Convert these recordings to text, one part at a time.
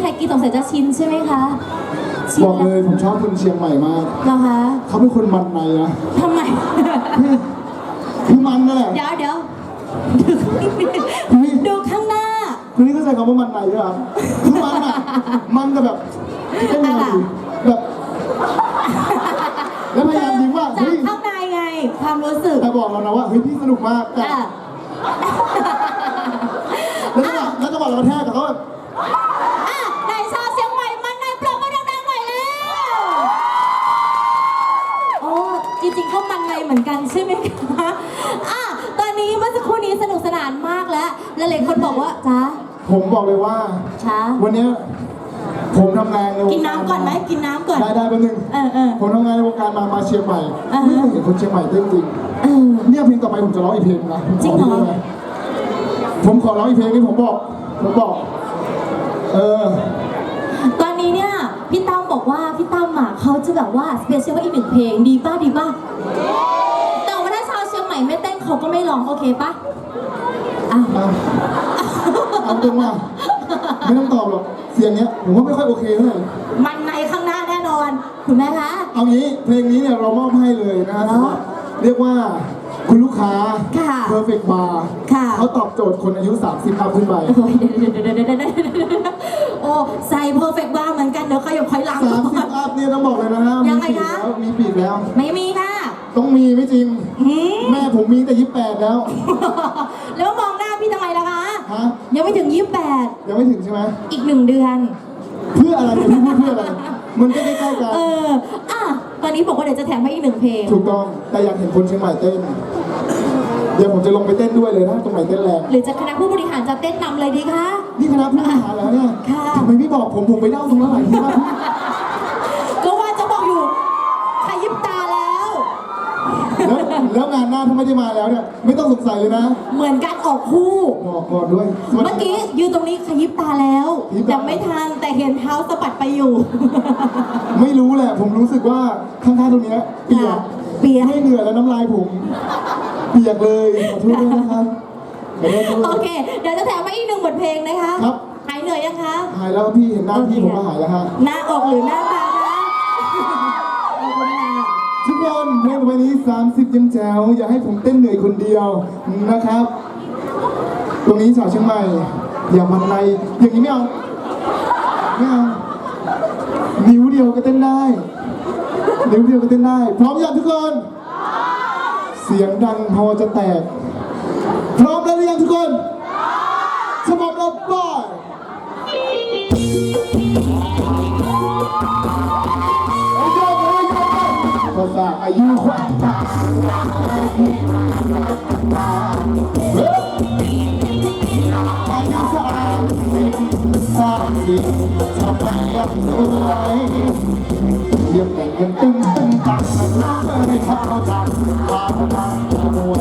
ใครกินสงสัยจะชินใช่ไหมคะชินบอกเลแล้วยผมชอบคนเชียงใหม่มาก เหรอคะเขาเป็นคนมันในนะทำไม คือมันนั่นแหละ เดี๋ยวเดี๋ยวคุณนี่ดูข้างหน้า คุณนี่เข้าใจคำว่ามันในด้วยครับคือมันอะมันแต่แบบเต้นยังไงดีแบบ แล้วพยายามยิ้มว่าจากเฮ้ยข้างในไง ความรู้สึกแต่บอกเรานะว่าเฮ้ยพี่สนุกมากแต่อะแล้วจังหวะแล้วจังหวะเรากระแทกกับเขาแบบ อะในชาวเชียงใหม่มันในปรบมือดังๆหน่อยแล้วโอ้จริงๆก็มันในเหมื อนกันใช่ไหมคะอะตอนนี้เมื่อสักครู่นี้สนุกสนานมากแล้วและหลายคนบอกว่าจ้าผมบอกเลยว่า ช้า วันเนี้ยผมทำงานในวงกินการน้ำก่อนไหมกินน้ำก่อน ได้ได้แป๊บนึงเออเออ ผมทำงานในวงการมามาเชียงใหม่อ่าฮะ ไม่เคยเห็นคนเชียงใหม่เต้นจริงเออ เนี่ยเพลงต่อไปผมจะร้องอีกเพลงนะผมขจริงเหรอได้ไผมขอร้องอีกเพลงนี้ผมบอก ผมบอก เออ ตอนนี้เนี่ยพี่ตั้มบอกว่าพี่ตั้มอะเขาจะแบบว่าสเปเชียลว่าอีกหนึ่งเพลงดีป่ะดีป่ะ ไม่เต้นเขาก็ไม่ร้องโอเคป่ะอ้าวเอาเอาตรงมาไม่ต้องตอบหรอก เสียงเนี้ยผมว่าไม่ค่อยโอเคเท่าไหร่มันในข้างหน้าแน่นอนคุณแม่คะ เอางี้เพลงนี้เนี่ยเรามอบให้เลยนะฮะเหรอสำหรับเรียกว่าคุณลูกค้า ค่ะ Perfect Bar ค่ะ เขาตอบโจทย์คนอายุ 30อัพขึ้นไป โอ้ยเดี๋ยวเดี๋ยวเดี๋ยวเดี๋ยวเดี๋ยวเดี๋ยวโอ้ใส่เพอร์เฟกต์บ้างเหมือนกันเดี๋ยวขยับถอยหลังก่อน 30อัพเนี่ยต้องบอกเลยนะฮะยัมีงไงปีกคะ แล้วมีปีกแล้ว ไม่มีค่ะ ต้องมีไม่จริง หืมแม่ผมมีแต่28แล้ว แล้วมองหน้าพี่ทำไมล่ะคะ ฮะ ยังไม่ถึงยี่สิบแปดยังไม่ถึงใช่ไหมอีกหนึ่งเดือน เพื่ออะไรเนี่ยพี่พูดเพื่ออะไร มันก็ใกล้ๆกันเออ อะ ตอนนี้บอกว่าเดี๋ยวจะแถมให้อีกหนึ่งเพลง ถูกต้องแต่อยากเห็นคนเชียงใหม่เต้น เดี๋ยวผมจะลงไปเต้นด้วยเลยถ้าตรงไหนเต้นแรง หรือจะคณะผู้บริหารจะเต้นนำเลยดีคะ นี่คณะผู้บริหารแล้วเนี่ยค่ะ ทำไมไม่บอกผมผมไปเล่าตรงนั้นหลายทีมากก็ว่าจะบอกอยู่ขยิบตาแล้ว แล้วแล้วงานหน้าถ้าไม่ได้มาแล้วเนี่ยไม่ต้องสงสัยเลยนะเหมือนการออกคู่ บอกก่อนด้วยสวัสเมื่อดีกี้ยืนตรงนี้ขยิบตาแล้วขยิบตาแต่ไม่ทันแต่เห็นเท้าสะบัดไปอยู่ ไม่รู้แหละ ผมรู้สึกว่าข้างๆตรงเนี้ยเปียกเปียก ไม่เหงื่อแล้วน้ำลายผม เปียกเลยขอโทษด้วยนะครับขอโทษด้วย โอเค เดี๋ยวจะแถมให้อีกหนึ่งบทเพลงนะคะครับ หายเหนื่อยยังคะ หายแล้วพี่เห็นหน้าพี่ผมก็หายแล้วฮะ หน้าอกหรือหน้าตา ทุกคนเพลงวันนี้ 30ยังแจ๋วอย่าให้ผมเต้นเหนื่อยคนเดียวนะครับ ตรงนี้สาวเชียงใหม่ อย่ามันในอย่างนี้ไม่เอาไม่เอานิ้วเดียวก็เต้นได้ นิ้วเดียวก็เต้นได้ พร้อมยังทุกคน เสียงดังพอจะแตก พร้อมแล้วหรือยังทุกคนสมองเราบ่อย ภาษาอายุความตายเฮ้ยอายุสามสิบสามสิบทำไมยังสวยเรียกแต่งกันตึ้งตึ้งตังน้ำไม่เข้าจังพาพนังขโมย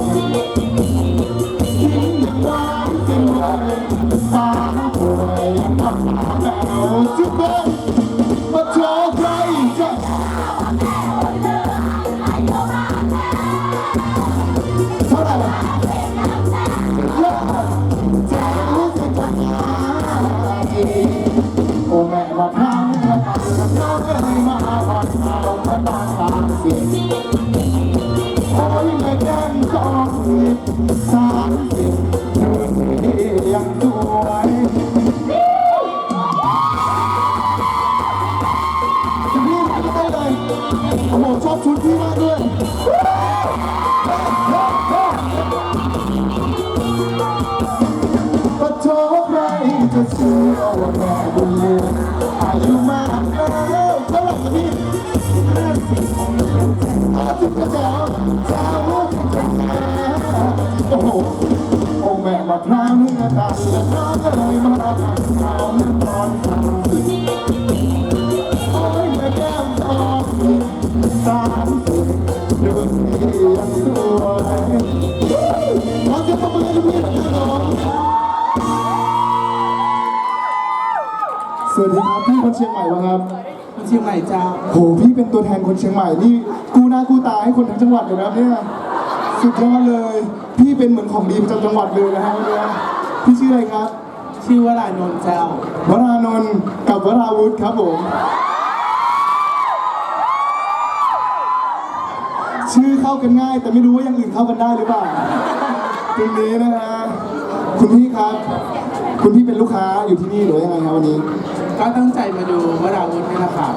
ทิ้งยังไว้สิ้นเลยสาวป่วยทำหน้าแป๋วจุ๊บเบิ้ล โอ้โหโอ้แม่มาพร้าวเนื้อตาน้องก็เลยมาทำเอาเมื่อตอนสามสิบโอ้ยแม่แก้มทองสามสิบเรื่องนี้ยังสวยขอเสียงปรบมือให้พี่ๆหน่อยครับสวัสดีครับพี่คนเชียงใหม่วะครับ เชียงใหม่เจ้า โหพี่เป็นตัวแทนคนเชียงใหม่นี่กูหน้ากูตาให้คนทั้งจังหวัดเลยนะครับเนี่ยสุดยอดเลย พี่เป็นเหมือนของดีประจำจังหวัดเลยนะฮะวันนี้พี่ชื่ออะไรครับ ชื่ชื่อวรานนท์เจ้าวรานนท์กับวราวุธครับผม ชื่อเข้ากันง่าย แต่ไม่รู้ว่าอย่างอื่นเข้ากันได้หรือเปล่าตรงนี้นะฮะคุณพี่ครับ คุณพี่เป็นลูกค้าอยู่ที่นี่หรือว่ายังไงครับวันนี้ ก็ตั้งใจมาดูวราวุธนี่แหละค่ะ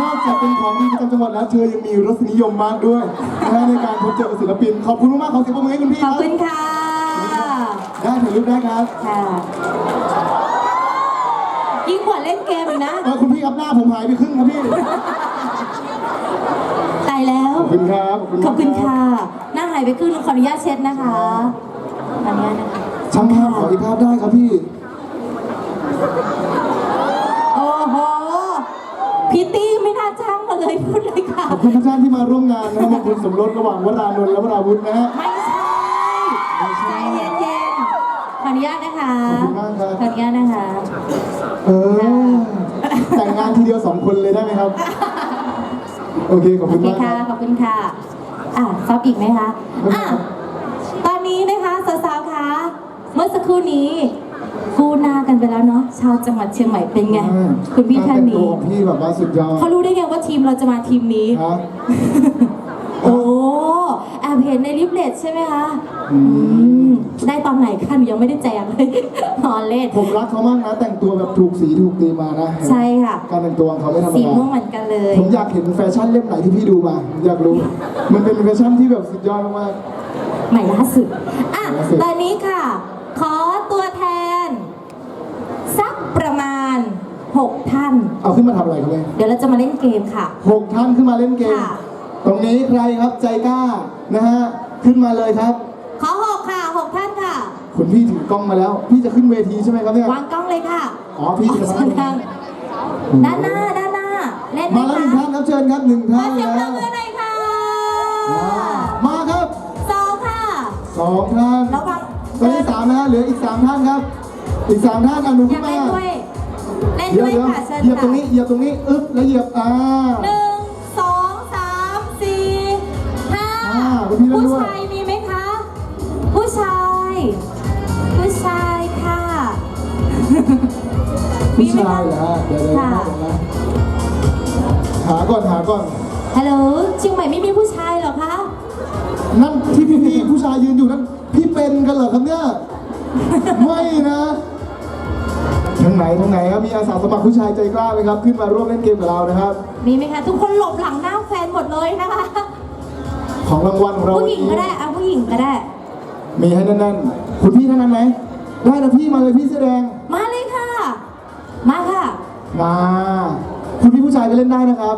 นอกจากเป็นของดีประจำจังหวัดแล้วเธอยังมีรสนิยมมากด้วยนะฮะในการพบเจอกับศิลปิน ขอบคุณมากๆขอเสียงปรบมือให้คุณพี่ขคอรับบคุณค่ะ ได้ถ่ายรูปได้ครับค่ะ ยิ่งกว่าเล่นเกมอีกนะ เออคุณพี่ครับหน้าผมหายไปครึ่งครับพี่ตายแล้ว ขอบคุณครับขอบคุณค่ะ หน้าหายไปครึ่งขออนุญาตเช็ดนะคะขออนุญาตนะคะ ช่างภาพขออีกภาพได้ครับพี่ โอ้โห พิตตี้ไม่น่าจ้างมาเลยพูดเลยค่ะ ขอบคุณทุกท่านที่มาร่วมงานนะครับมงคลสมรสระหว่างวรานนท์และวราวุธนะฮะ ไม่ใช่ใจเย็นๆขออนุญาตนะคะขอบคุณมากครับ ขออนุญาตนะคะ เออ แต่งงานทีเดียวสองคนเลยได้ไหมครับ โอเค ขอบโอคุณเคมากคค่ะ รับ ขอบคุณค่ะ อะซับอีกไหมคะไม่เป็นไรอะ ตอนนี้นะคะสาวๆคะ เมื่อสักครู่นี้ กู้หน้ากันไปแล้วเนาะชาวจังหวัดเชียงใหม่เป็นไงคุณพี่ท่านกรแต่งตัวนี้ของพี่แบบว่าสุดยอด เขารู้ได้ไงว่าทีมเราจะมาทีมนี้ครับโอ้แอบเห็นในลิฟเลตใช่ไหมคะอือืมได้ตอนไหนคะหนูยังไม่ได้แจกเลยนอนเล่นผมรักเขามากนะ แต่งตัวแบบถูกสีถูกตีมมานะใช่ค่ะ การแต่งตัวของเขาไม่ธรรมสีดาม่วงเหมือนกันเลย ผมอยากเห็นแฟชั่นเล่มไหนที่พี่ดูมา อยากรู้ มันเป็นแฟชั่นที่แบบสุดยอดมาก ใหม่ล่าสุด อะ ล่าสุด ตอนนี้ค่ะ ขอตัวแทน สักประมาณ 6 ท่านๆเอาขึ้นมาทำอะไรครับเนี่ยเดี๋ยวเราจะมาเล่นเกมค่ะ หกท่านขึ้นมาเล่นเกม ค่ะ ตรงนี้ใครครับใจกล้านะฮะขึ้นมาเลยครับ ขอหกค่ะหกท่านค่ะ คุณพี่ถือกล้องมาแล้ว พี่จะขึ้นเวทีใช่ไหมครับเนี่ยวางกล้องเลยค่ะอ๋อพี่จะมาด้านด้านหน้าด้านหน้าเล่นไหมมาแล้วหนึ่งคะท่านครับเชิญครับหนึ่งขอท่านเสียงปรแล้บวมือหน่อยค่ะอ่ามาครับสองค่ะ สองท่านระวัง ตอนนี้สามนะฮะเหลืออีกสามท่านครับ อีกสามท่านอะหนูอขึ้ยานกมา เล่นด้วย เล่นเดี๋ยวด้วยเดี๋ยวค่ะเชิญเหยียบตรงค่ะนี้เหยียบตรงนี้อึ๊บแล้วเหยียบอ่า หนึ่งสองสามสี่ห้าอ่าคุณพี่เล่นผู้ด้วย ชายมีไหมคะ ผู้ชาย ผู้ชายค่ะ ผู้ชายเหรอฮะเดี๋ยวเดี๋ยวค่ะ เดี๋ยวนะหาก่อนหาก่อน ฮัลโหลเชียงใหม่ไม่มีผู้ชายเหรอคะ นั่นที่พี่พี่ผู้ชายยืนอยู่นั่นพี่เป็นกันเหรอครับเนี่ย ไม่นะ ทางไหนทางไหนครับมีอาสาสมัครผู้ชายใจกล้าไหมครับ ขึ้นมาร่วมเล่นเกมกับเรานะครับ มีไหมคะ ทุกคนหลบหลังหน้าแฟนหมดเลยนะคะ ของรางวัลของเราผู้หญิงก็ได้เอาผู้หญิงก็ได้ มีให้แน่นๆคุณพี่ท่านนั้นไหมได้นะพี่มาเลยพี่เสื้อแดงมาเลยค่ะ มาค่ะมาคุณพี่ผู้ชายก็เล่นได้นะครับ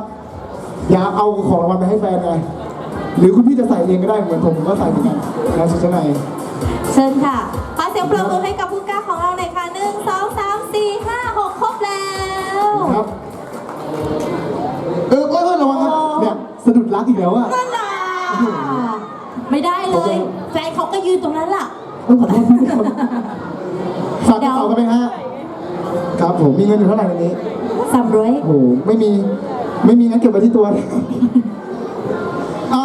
อย่าเอาของรางวัลไปให้แฟนไงหรือคุณพี่จะใส่เองก็ได้เหมือนผมผมก็ใส่เหมือนกันนะชุดชั้นในเชิญค่ะขอเสียงปรบมือให้กับผู้กล้าของเราหน่อยค่ะ รักอีกแล้วอะนั่นน่ะไม่ได้เลย แฟนเขาก็ยืนตรงนั้นล่ะเออขอโทษพี่ครับฝากกระเป๋ากันไหมฮะครับผมมีเงินอยู่เท่าไหร่ในนี้สามร้อยโอ้โหไม่มีไม่มีงั้นเก็บไว้ที่ตัวเลยอะ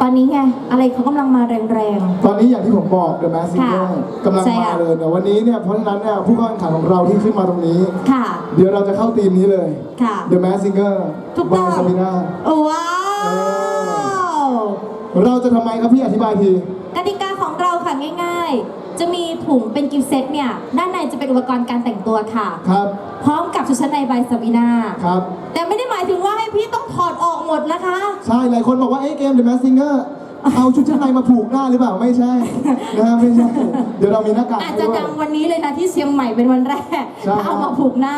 ตอนนี้ไงอะไรเขากำลังมาแรงตอนนี้อย่างที่ผมบอก The Mask Singer ค่ะกำลังใช่มาค่ะ เลยเนี่ยวันนี้เนี่ยเพราะฉะนั้นเนี่ยผู้เข้าแข่งขันของเราที่ขึ้นมาตรงนี้ๆค่ะ เดี๋ยวเราจะเข้าทีมนี้เลย ค่ะ The Mask Singer ถูกต้องบายซาบิน่าว้าว เราจะทำไมครับพี่อธิบายที กติกาของเราค่ะง่าย ๆ จะมีถุงเป็นกิฟต์เซตเนี่ย ด้านในจะเป็นอุปกรณ์การแต่งตัวค่ะ ครับ พร้อมกับชุดชั้นในใบซาบีนา ครับ แต่ไม่ได้หมายถึงว่าให้พี่ต้องถอดออกหมดนะคะ ใช่ หลายคนบอกว่าเอ้เกม The Mask Singer เอาชุดชั้นในมาผูกหน้าหรือเปล่า ไม่ใช่ นะฮะไม่ใช่ เดี๋ยวเรามีหน้ากากอาจให้จะด้วย ดังวันนี้เลยนะที่เชียงใหม่เป็นวันแรกใช่ ถ้าเอามาผูกหน้า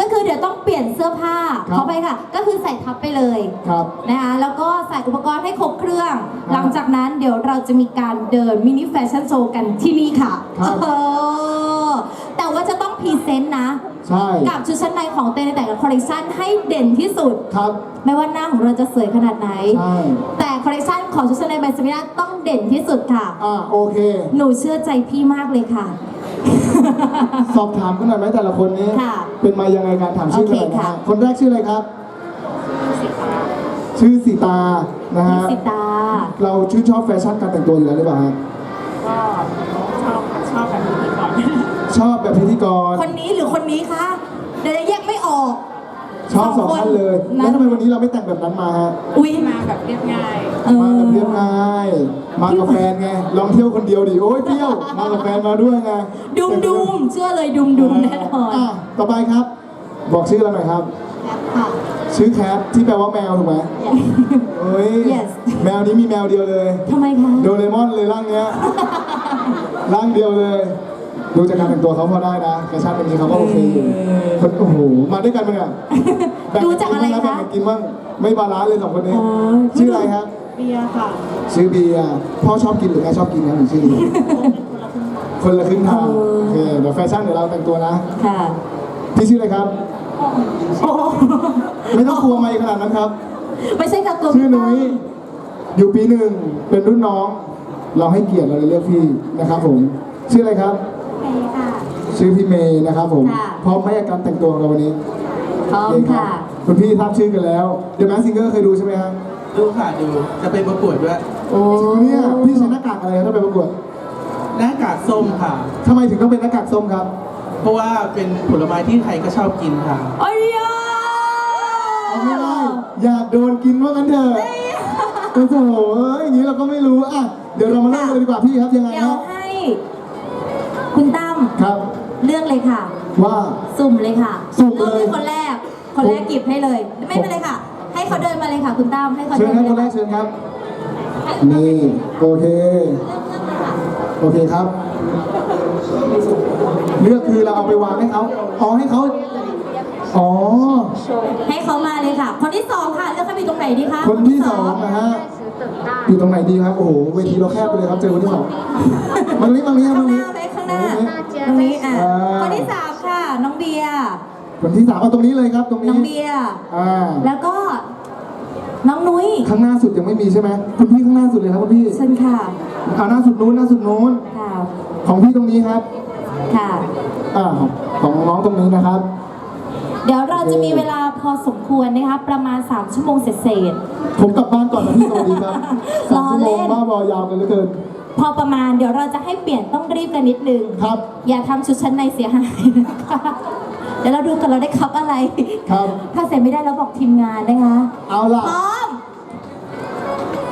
ก็คือเดี๋ยวต้องเปลี่ยนเสื้อผ้าครับ เขาไปค่ะ ก็คือใส่ทับไปเลยครับ นะคะแล้วก็ใส่อุปกรณ์ให้ครบเครื่องครับหลังจากนั้นเดี๋ยวเราจะมีการเดินมินิแฟชั่นโชว์กันที่นี่ค่ะครับ เออแต่ว่าจะต้องพรีเซนต์นะ ใช่ กับชุดชั้นในของเต้นในแต่ละคอลเลคชันให้เด่นที่สุด ครับ ไม่ว่าหน้าของเราจะสวยขนาดไหน ใช่ แต่คอลเลคชันของชุดชั้นในแบรนด์สมินาต้องเด่นที่สุดค่ะ อ่าโอเค หนูเชื่อใจพี่มากเลยค่ะ สอบถามกันหน่อยไหมแต่ละคนนี้ ค่ะเป็นมายังไงการถามชื่อโอเคกันหน่อยนะค่ะ ฮะคนแรกชื่ออะไรครับ ชื่อสีตา นะฮะ สิตา เราชื่นชอบแฟชั่นการแต่งตัวอยู่แล้วหรือเปล่าฮะ ก็ชอบชอบแบบนี้ก่อน ชอบแบบพิธีกร คนนี้หรือคนนี้คะเดี๋ยวจะแยกไม่ออก ชอบสองท่านเลยนะแล้วทำไมวันนี้เราไม่แต่งแบบนั้นมาฮะ อุ้ยมาแบบเรียบง่าย เออมากับเรียบง่ายมากับแฟนไง ลองเที่ยวคนเดียวดิ โอ้ยเที่ยว มากับแฟนมาด้วยไงดุมดุมเชื่อเลยดุมดุมแน่นอนอะต่อไปครับ บอกชื่อเราหน่อยครับ ค่ะ ชื่อแคทที่แปลว่าแมวถูกไหมเอ้ย Yes แมวนี้มีแมวเดียวเลย ทำไมคะ โดเรมอนเลยร่างเนี้ย ร่างเดียวเลย ดูจากการแต่งตัวเขาพอได้นะแฟชั่นแบบนี้เขาก็โอเคอยู่คนโอ้โหมาด้วยกันมั้งอะแบ่งดูกันจากกินอะไรบ้างนะแบ่งคะกันกินบ้างไม่บาลานซ์เลยสองคนนี้อ๋อชื่ออะไรครับ เบียร์ค่ะชื่อเบียร์พ่อชอบกินหรือแม่ชอบกินครับหรือชื่อนี้คนละครึ่งทางโอเคเดี๋ยวแฟชั่นเดี๋ยวเราแต่งตัวนะค่ะพี่ชื่ออะไรครับ โอ้โหไม่ต้องกลัวไม่ขนาดนั้นครับ ไม่ใช่กับตัวชื่อนุ้ยอยู่ปีหนึ่งเป็นรุ่นน้อง เราให้เกียรติเราเลยเรียกพี่นะครับผม ชื่ออะไรครับเมย์ค่ะ ชื่อพี่เมย์นะครับผม ค่ะ พร้อมไหมกับการแต่งตัวของเราวันนี้พร้อมโเค่ะคุณพี่ทราบชื่อกันแล้ว เดี๋ยวแมสซิงเกอร์เคยดูใช่ไหมครับดูค่ะดูจะไปประกวดด้วยโอ้จริงปะเนี่ยพี่ใช้หน้ากากอะไรครับถ้าไปประกวดหน้ากากส้มค่ะ ทำไมถึงต้องเป็นหน้ากากส้มครับ เพราะว่าเป็นผลไม้ที่ใครก็ชอบกินค่ะ โอ้ยอะเอาไม่ได้อยากโดนกินว่างั้นเถอะโอ้โหเอ้ยอย่างนี้เราก็ไม่รู้อะเดี๋ยวเรามาเริ่มกันเลยดีกว่าพี่ครับยังไงเดี๋ยวฮะให้ คุณตั้มครับ เลือกเลยค่ะ ว่า สุ่มเลยค่ะสุ่มเลยริ่ที่คนแรก คนแรกหยิบให้เลย ไม่เป็นไรค่ะ ให้เขาเดินมาเลยค่ะคุณตั้มให้เขาเชิเดิญนครับมาคนเลแรยกเชิญครับ นี่โอเค โอเคครับ เลือกคือเราเอาไปวางให้เขาอ๋อให้เขาอ๋อ ให้เขามาเลยค่ะ คนที่สองค่ะเลือกให้ไปตรงไหนดีคะคนที่สองนะฮะอยู่ตรงไหนดีครับ โอ้โห เวทีเราแคบไปเลยครับ เจอคนที่สองมาตรงนี้มาตรงนี้ครับข้างตรงหนี้น้าไหมข้างหน้าตรงนี้ตรงนี้อะอ่า คนที่สามค่ะ น้องเบียร์คนที่สามเอาตรงนี้เลยครับตรงนี้น้องเบียร์อ่าแล้วก็ น้องนุ้ยข้างหน้าสุดยังไม่มีใช่ไหมคุณพี่ข้างหน้าสุดเลยครับคุณพี่เชิญค่ะเอาหน้าสุดนู้นหน้าสุดนู้นค่ะของพี่ตรงนี้ครับค่ะอ่าของของน้องตรงนี้นะครับ เดี๋ยวเราจะมีเวลาพอสมควรนะคะประมาณ 3 ชั่วโมงเศษผมกลับบ้านก่อนนะพี่สวัสดีครับสามชั่วโมงล้อเล่นบ้าบอยาวกันเหลือเกินๆ พอประมาณเดี๋ยวเราจะให้เปลี่ยนต้องรีบกันนิดนึงครับ อย่าทำชุดชั้นในเสียหายนะคะเดี๋ยวเราดูกันเราได้คับอะไร ครับ ถ้าเสร็จไม่ได้เราบอกทีมงานนะคะ เอาล่ะ พร้อม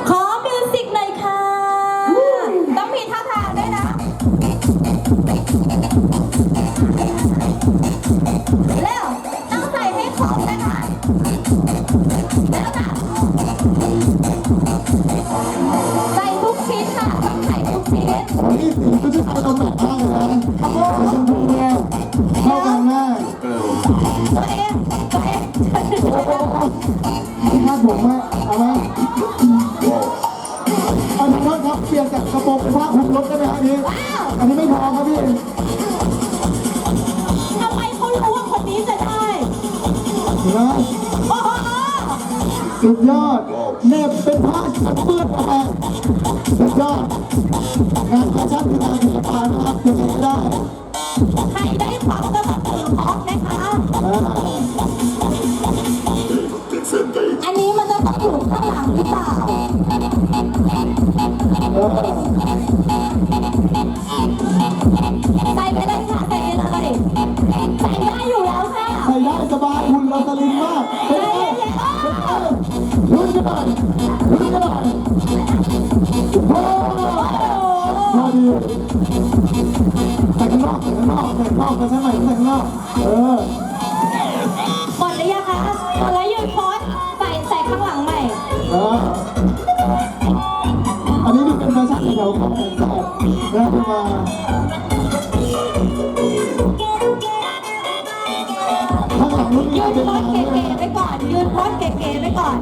ขอมิวสิกหน่อยค่ะ ต้องมีท่าทางด้วยนะเร็วต้องใส่ให้ครบนะคะแล้วค่ พี่คาดผมมาเอาไหมเอาทุกท่านครับเปลี่ยนจากกระโปรงผ้าคลุมรถได้ไหมครับพี่อันนี้ไม่พอครับพี่ทำไมเขารู้ว่าคนนี้จะได้เห็นไหมโอ้โหสุดยอดเน็บเป็นผ้ากันเปื้อนออกมาสุดยอดงานแฟชั่นคืองานศิลปะนะครับยังไงก็ได้ใครได้ของก็มาถือของนะคะ หรือเปล่าใส่ไปเลยค่ะใส่ไปเลยใส่ได้อยู่แล้วค่ะใส่ได้สบายหุ่นเราสลิมมากเป็นไงลุ้นกันหน่อยลุ้นกันหน่อยโอ้โหพอดีใส่งนอกใส่งนอกใส่งนอกไปใช่ไหมใส่งนอกเออ โพสเก๋ๆไปก่อนยืนโพสเก๋ๆไปก่อน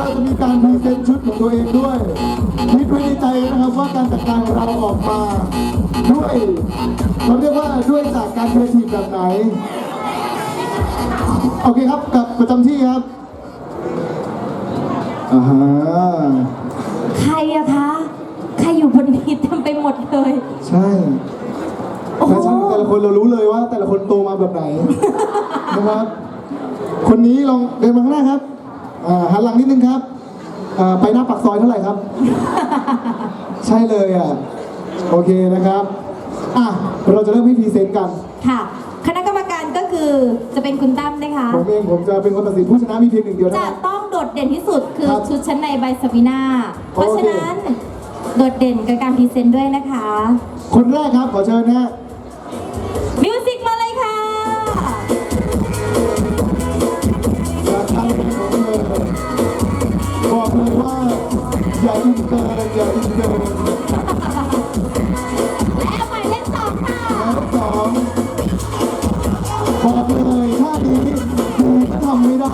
นะเดี๋ยวเราจะมีการพรีเซนต์ชุดของตัวเองด้วยคิดไว้ในใจนะครับว่าการแต่งกายของเราออกมาด้วยเราเรียกว่าด้วยจากการครีเอทีฟแบบไหน โอเคครับกลับประจำที่ครับอ่าฮะใครอะคะ ใครอยู่บนนี้เต็มไปหมดเลย ใช่โอ้โหแฟชั่นของแต่ละคนเรารู้เลยว่า แต่ละคนโตมาแบบไหน นะครับ คนนี้ลองเดินมาข้างหน้าครับ อ่าหันหลังนิดนึงครับอ่าไปหน้าปากซอยเท่าไหร่ครับ ใช่เลยอะโอเคนะครับอะเราจะเริ่มให้พรีเซนต์กันค่ะ คณะกรรมการก็คือจะเป็นคุณตั้มนะคะ ผมเองผมจะเป็นคนตัดสินผู้ชนะมีเพียงหนึ่งเดียวจะนะต้องโดดเด่นที่สุดคือครับชุดชั้นในใบสวินาเพราะโอเค ฉะนั้นโดดเด่นกับการพรีเซนต์ด้วยนะคะ คนแรกครับขอเชิญนะฮะมิวสิกมา บอกเลยว่าอย่าอินเตอร์อย่าอินเตอร์และหมายเลขสองค่ะแล้วสองบอกเลยท่านี้กูก็ทำไม่ได้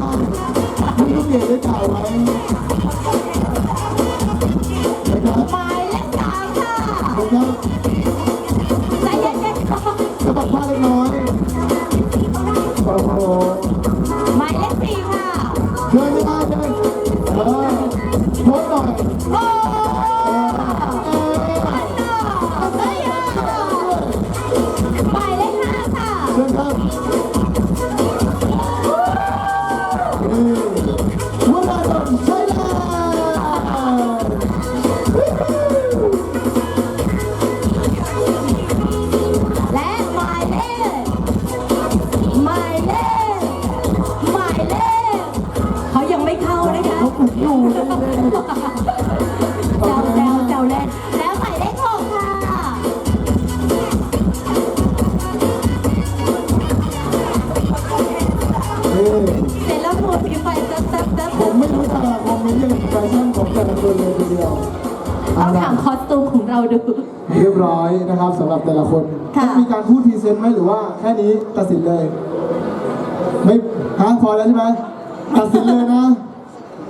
ไม่รู้เกียรติได้กล่าวไว้ ดู เรียบร้อยนะครับสำหรับแต่ละคนค่ะ ต้องมีการพูดพรีเซนต์ไหมหรือว่าแค่นี้ตัดสินเลย ไม่ฮะพอแล้วใช่ไหมตัดสินเลยนะ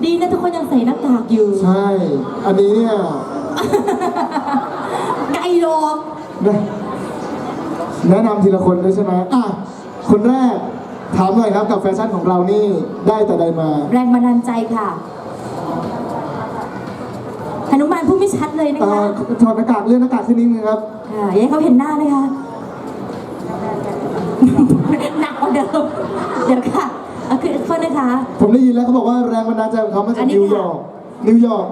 ดีนะทุกคนยังใส่หน้ากากอยู่ ใช่ อันนี้เนี่ยไกลโลกนะแนะนำทีละคนด้วยใช่ไหมอะคนแรกถามหน่อยครับกับแฟชั่นของเรานี่ได้แต่ใดมา แรงบันดาลใจค่ะ หนุมานพูดไม่ชัดเลยนะเอ่คะอถอดหน้ากากเลื่อนหน้ากากขึ้นนิดนึงครับ ค่ะอย่าให้เขาเห็นหน้านะคะ หนักกว่าเดิม เดี๋ยวค่ะเอาคือโทษนะคะ ผมได้ยินแล้วเขาบอกว่าแรงบันดาลใจของเขามาจาอักนนี้ นิวยอร์ก นิวยอร์ก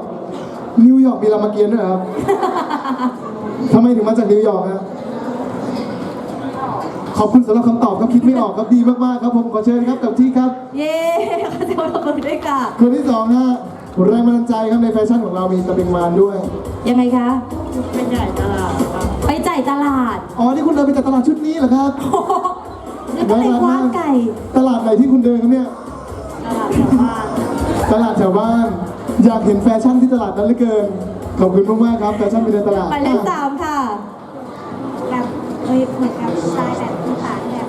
นิวยอร์กมีรามเกียรติด้วยเหรอครับ ทำไมถึงมาจากนิวยอร์กฮะขอบคุณสำหรับคำตอบครับคิดไม่ออกครับดีมากๆครับผมขอเชิญครับกับที่ครับ เย้เขาจะมาตบมือด้วยค่ะคนที่สองฮะ แรงบันดาลใจครับในแฟชั่นของเรามีตะเบงมานด้วย ยังไงคะไปจ่ายตลาดไปจ่ายตลาดอ๋อ นี่คุณเดินไปจากตลาดชุดนี้เหรอครับแล้วก็เลยคว้าไก่ ตลาดไหนที่คุณเดินครับเนี่ยตลาดแถวบ้าน อยากเห็นแฟชั่นที่ตลาดนั้นเหลือเกิน ขอบคุณมากๆครับ แฟชั่นมีในตลาดหมายเลขสามค่ะ แบบเอ้ยเหมือนกับสไตล์แบบอีสานแบบ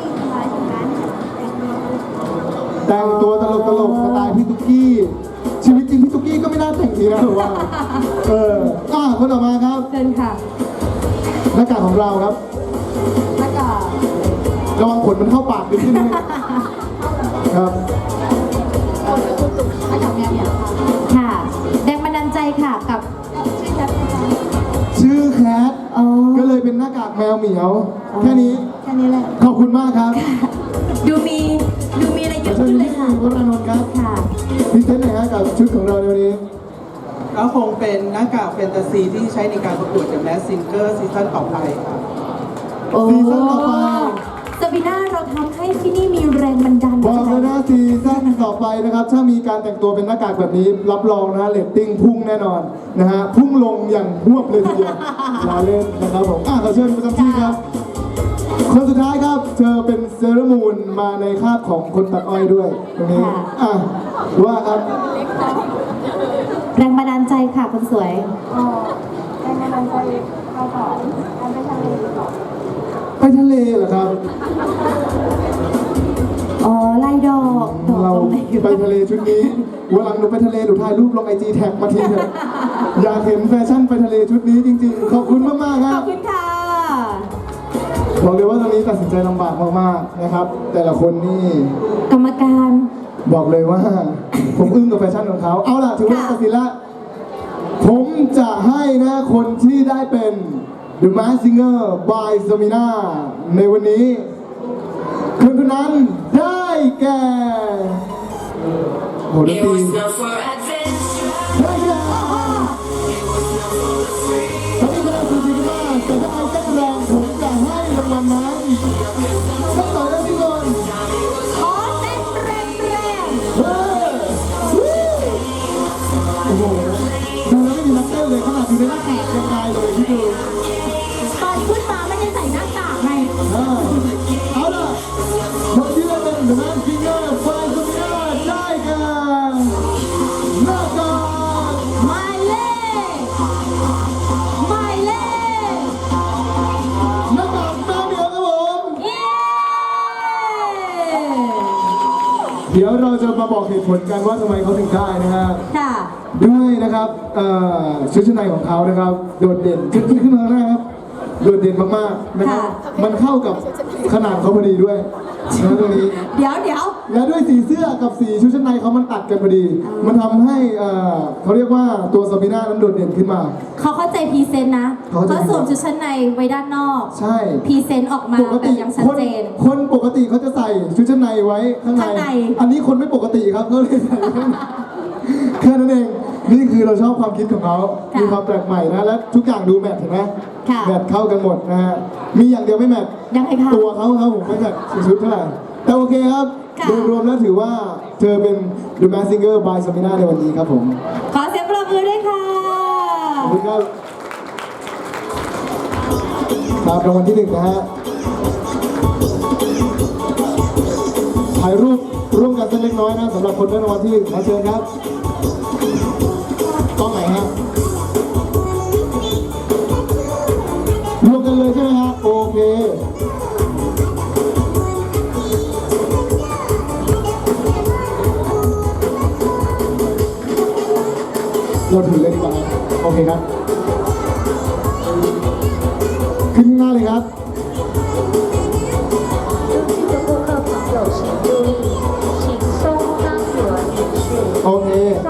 ที่ทำลายของร้านเนี่ยแต่งตัวแต่งตัวตลกตลกๆสไตล์พี่ตุ๊กกี้ ชีวิตจริงพี่ตุ๊กกี้ก็ไม่น่าแต่งดีนะหรือว่า เอออะคนต่อมาครับเชิญค่ะหน้ากากของเราครับแล้วก็ระวังขนมันเข้าปากนิดนึงครับค่ะ แรงบันดาลใจค่ะกับชื่อแคทอ๋อก็เลยเป็นหน้ากากแมวเหมียว แค่นี้ แค่นี้แหละ ขอบคุณมากครับ ดูมีดู มีอะไรเยขออะเชิญขึ้นเลพี่ยค่ะวรานนท์ครับค่ะพรีเซนต์หน่อยฮะกับชุดของเราในวันนี้ ก็คงเป็นหน้ากากแฟนตาซีที่ใช้ในการประกวดกับแมสซิงเกอร์ซีซั่นต่อไปครับ โอ้ซีซั่นต่อไป สบิน่าเราทำให้ที่นี่มีแรงบันดาลบใจอกเลยนะซีซั่นต่อไปนะครับ ถ้ามีการแต่งตัวเป็นหน้ากากแบบนี้ รับรองนะเรตติ้งพุ่งแน่นอนนะฮะ พุ่งลงอย่างหวบเลยทีเดียวลาเล่นนะครับผมอะขอเชิญประจำที่ครับ คนสุดท้ายครับ เธอเป็นเซรามูนมาในคาบของคนตัดอ้อยด้วยตรงนี้อะว่าครับ แรงบันดาลใจค่ะคนสวยอ๋อแรงบันดาลใจเราสอนการไปทะเลก่อนไปทะเลเหรอครับ อ๋อลายดอกดอกเราไปทะเลชุดนี้วันหลังหนูไปทะเลหนูถ่ายรูปลงไอจีแท็กมาทีเถอะอยากเห็นแฟชั่นไปทะเลชุดนี้จริงๆ ขอบคุณมากๆคขรัอบบคุณค่ะ บอกเลยว่าตอนนี้ตัดสินใจลำบากมากๆนะครับ แต่ละคนนี่กรรมการบอกเลยว่า ผมอึ้งกับแฟชั่นของเขาเอาล่ะถึงเวลาตัดสินละผมจะให้นะคนที่ได้เป็น The Mask Singer by Samina ในวันนี้คนคนนั้นได้แก่โหดนตรี ให้รางวัลนั้นต้องต่อได้ที่ก่อนขอเต้นแรงแรงเฮ้ยวู้โอ้โหดูแล้วไม่มีนักเต้นเลยขนาดอยู่ในหน้ากากยังไงเลยที่ดู มาบอกเหตุผลกันว่าทำไมเขาถึงได้นะฮะค่ะ ด้วยนะครับเอ่อชุดชั้นในของเขานะครับ โดดเด่นขึ้นขึ้นมานะครับ โดดเด่นมากๆนะครับ มันเข้ากับขนาดเขาพอดีด้วย นะตรงนี้เดี๋ยวเดี๋ยว และด้วยสีเสื้อกับสีชุดชั้นในเขามันตัดกันพอดีมันทำให้เอ่อเขาเรียกว่าตัวซาบีน่านั้นโดดเด่นขึ้นมา เขาเข้าใจพรีเซนต์นะเขาเข้าใจเขาสวมชุดชั้นในไว้ด้านนอกใช่พรีเซนต์ออกมาปกแบติบยังชัดคนเจน คนปกติเขาจะใส่ชุดชั้นในไว้ข้างใน ข้างใน อันนี้คนไม่ปกติครับเขาเลยใส่ไว้ข้างในแค่นั้นเอง นี่คือเราชอบความคิดของเขา ค่ะมีความแปลกใหม่นะและทุกอย่างดูแมทเห็นไหมค่ะ แมทเข้ากันหมดนะฮะ มีอย่างเดียวไม่แมท ยังไงคะ ตัวเขาครับผมไม่แมทชุดเท่าไหร่แต่โอเคครับ ค่ะ โดยรวมแล้วถือว่าเธอเป็น The Mask Singer by Samina ในวันนี้ครับผมขอเสียงปรบมือด้วยค่ะ ขอบคุณครับครับรางวัลที่หนึ่งนะฮะถ่ายรูปร่วมกันสักเล็กน้อยนะสำหรับคนได้รางวัลที่หนึ่งขอเชิญครับ ตรงไหนฮะรวมกันเลยใช่ไหมฮะโอเคเราถึงเลยดีกว่าโอเคครับ ขึ้นหน้าเลยครับโอเค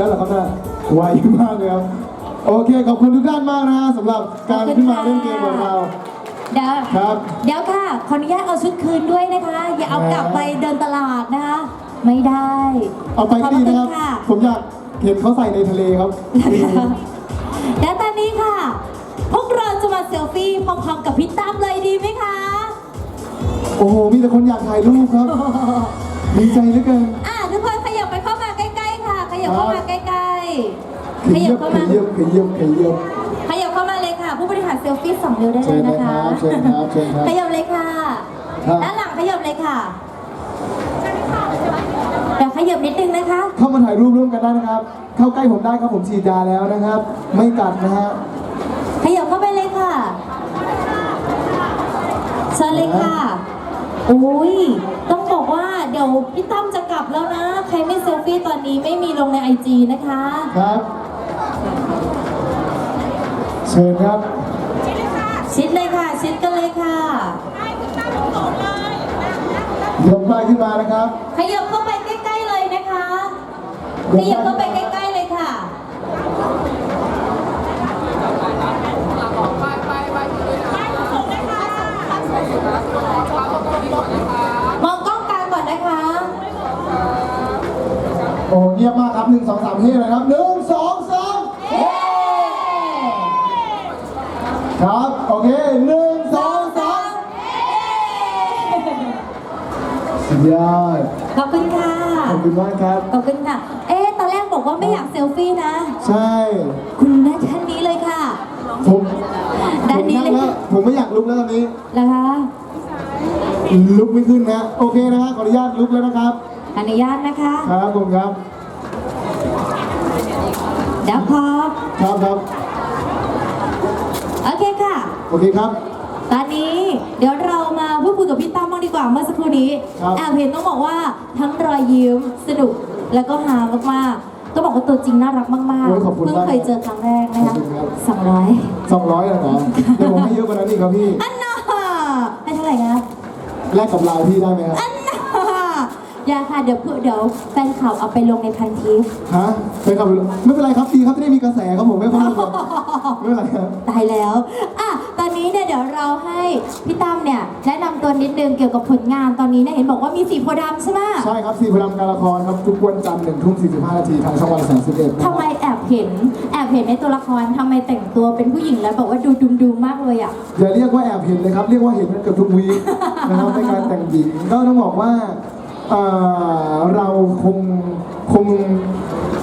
แล้วเหรอครับเนี่ยไวมากเลยครับ โอเคขอบคุณทุกท่านมากนะฮะสำหรับการขึ้นมาเล่นเกมของเรา เดี๋ยวครับ เดี๋ยวค่ะ ขออนุญาตเอาชุดคืนด้วยนะคะ อย่าเอากลับไปเดินตลาดนะคะ ไม่ได้เอาไปขก็อบดีคุณนะครับ ค่ะ ผมอยากเห็นเขาใส่ในทะเลครับ และตอนนี้ค่ะ พวกเราจะมาเซลฟี่พร้อมๆกับพี่ตั้มเลยดีไหมคะ โอ้โห มีแต่คนอยากถ่ายรูปครับ ดีใจเหลือเกิน อะ เข้ามาใกล้ๆขขยัยับบเข้าขมายับขยับขยับขยับเข้ามาเลยค่ะ ผู้บริหารเซลฟี่สองนิ้วได้เลยนะคะเชิญครับเชิญครับเชิญครับขยับเลยค่ะครับด้านหลังขยับเลยค่ะเดี๋ยวขยับนิดนึงนะคะ เข้ามาถ่ายรูปร่วมกันได้นะครับ เข้าใกล้ผมได้ครับผมฉีดยาแล้วนะครับ ไม่กัดนะฮะขยับเข้าไปเลยค่ะเชิญเลยค่ะโอ้ยต้องบอกว่า เดี๋ยวพี่ตั้มจะกลับแล้วนะ ใครไม่เซลฟี่ตอนนี้ไม่มีลงในไอจีนะคะ ครับ เชิญครับ ชิดเลยค่ะ ชิดกันเลยค่ะ ยกป้ายขึ้นมานะครับ ขยับเข้าไปใกล้ ๆ เลยนะคะ ขยับเข้าไปใกล้ ๆ เลยค่ะมองกล้องกลางก่อนนะคะ เฮ้เลยครับหนึ่งสองสามครับ โอเคหนึ่งสองสามสุดยอดขอบคุณค่ะ ขอบคุณมากครับ ขอบคุณค่ะ เอ๊ะ ตอนแรกบอกว่าไม่อยากเซลฟี่นะ ใช่ คุณแม่ท่านนี้เลยค่ะ ผมผด้านมนี้นั่งเลยแล้วค่ะ ผมไม่อยากลุกแล้วตอนนี้นะคะลุกไม่ขึ้นนะ โอเคนะฮะขออนุญาตลุกแล้วนะครับ อนุญาตนะคะ ครับผมครับเดี๋ยวพอครับครับโอเคค่ะ โอเคครับ ตอนนี้เดี๋ยวเรามาพูดคุยกับพี่ตั้มบ้างดีกว่าเมื่อสักครู่นี้ครับ แอบเห็นต้องบอกว่าทั้งรอยยิ้มสนุกแล้วก็ฮามากๆต้องบอกว่าตัวจริงน่ารักมากโอ้ยๆขอบคุณเพิ่งมากเคยเจอครั้งแรกนะคะขอบคุณครับ สองร้อยสองร้อยเหรอเดี๋ยวผมให้เยอะกว่านั้นอีกครับพี่ อันน่าให้เท่าไหร่นะแลกกับไลน์พี่ได้ไหมครับอันน่า อย่าค่ะเดี๋ยวเพื่อเดี๋ยวแฟนข่าวเอาไปลงในพันทิปฮะไปครับไม่เป็นไรครับดีครับจะได้มีกระแสครับผมไม่เป็นไรครับไม่เป็นไรครับ ตายแล้วอะตอนนี้เนี่ยเดี๋ยวเราให้พี่ตั้มเนี่ยแนะนำตัวนิดนึงเกี่ยวกับผลงานตอนนี้เนี่ยเห็นบอกว่ามีสีโพธิ์ดำใช่ไหมใช่ครับสี่พลังการละครครับ ทุกวันจันทร์หนึ่งทุ่มสี่สิบห้านาทีทางช่องวันสามสิบเอ็ดทำไมแอบเห็นแอบเห็นในตัวละครทำไมแต่งตัวเป็นผู้หญิงแล้วบอกว่าดูดุมดูมากเลยอะ อย่าเรียกว่าแอบเห็นเลยครับ เรียกว่าเห็นกันเกือบทุกวีคนะครับในการแต่งหญิงก็ต้องบอกว่า เอ่อเราคงคง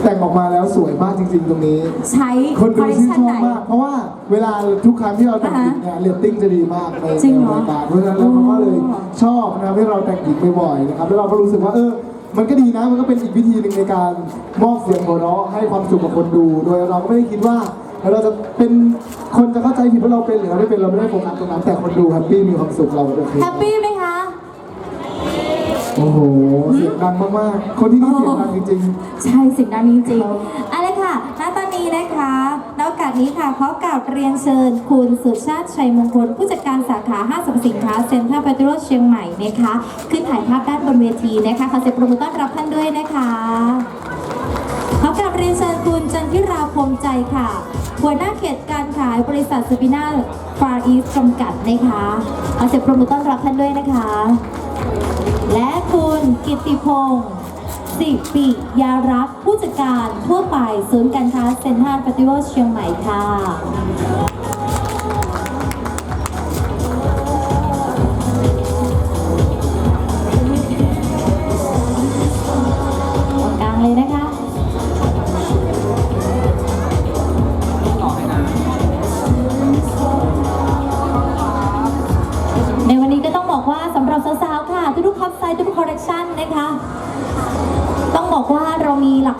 แต่งออกมาแล้วสวยมากจริง ๆ ตรงนี้ ใช้คนคดูอลเลคชื่นชันชไหอนบมากเพราะว่าเวลาทุกครั้งที่เราแต่งหญิงเนี่ยเรตติ้งจะดีมากในจริงเหรอ รายการเพราะฉะนั้นแล้วเขาก็เลยอ๋อชอบนะครับที่เราแต่งหญิงบ่อยๆนะครับแล้วเราก็รู้สึกว่าเออ มันก็ดีนะมันก็เป็นอีกวิธีหนึ่งในการมอบเสียงหัวเราะให้ความสุขกับคนดู โดยเราก็ไม่ได้คิดว่าเราจะเป็นคนจะเข้าใจผิดว่าเราเป็นหรือเราไม่เป็นเราไม่ได้โฟกัสตรงนั้นแต่คนดูแฮปปี้มีความสุขเราโอเค แฮปปี้ไหมคะ โอ้โหเสียงดังมากๆ คนที่นี่เสียงดังจริงใช่สิ่งนั้นจริงครับๆอะไรค่ะณตอนนี้นะคะณโอกาสนี้ค่ะขอกราบเรียนเชิญคุณสุชาติชัยมงคล ผู้จัดการสาขาห้างสรรพสินค้าเซ็นทรัลเปโตรเชียงใหม่นะคะ ขึ้นถ่ายภาพด้านบนเวทีนะคะขอเสียงปรบมือต้อนรับท่านด้วยนะคะขอกราบเรียนเชิญคุณจันทิราพรหมใจค่ะ หัวหน้าเขตการขายบริษัทสปินาฟาร์อีสจำกัดนะคะขอเสียงปรบมือต้อนรับท่านด้วยนะคะ และคุณกิติพงศ์สิปิยารักผู้จัดการทั่วไปศูนย์การค้าเซ็นทรัลปฏิวัติเชียงใหม่ค่ะ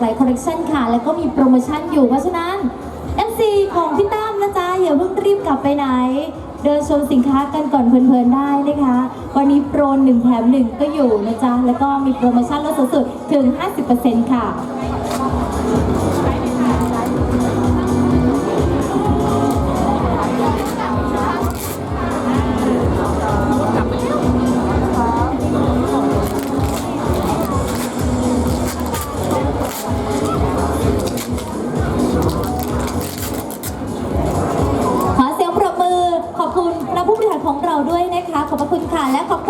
หลากหลายคอลเลคชันค่ะ แล้วก็มีโปรโมชั่นอยู่ เพราะฉะนั้น MC ของพี่ตั้มนะจ๊ะอย่าเพิ่งรีบกลับไปไหน เดินชมสินค้ากันก่อนเพลินๆได้นะคะ วันนี้โปรหนึ่งแถมหนึ่งก็อยู่นะจ๊ะ แล้วก็มีโปรโมชั่นลดสูงสุดถึง 50%ค่ะ และขอบ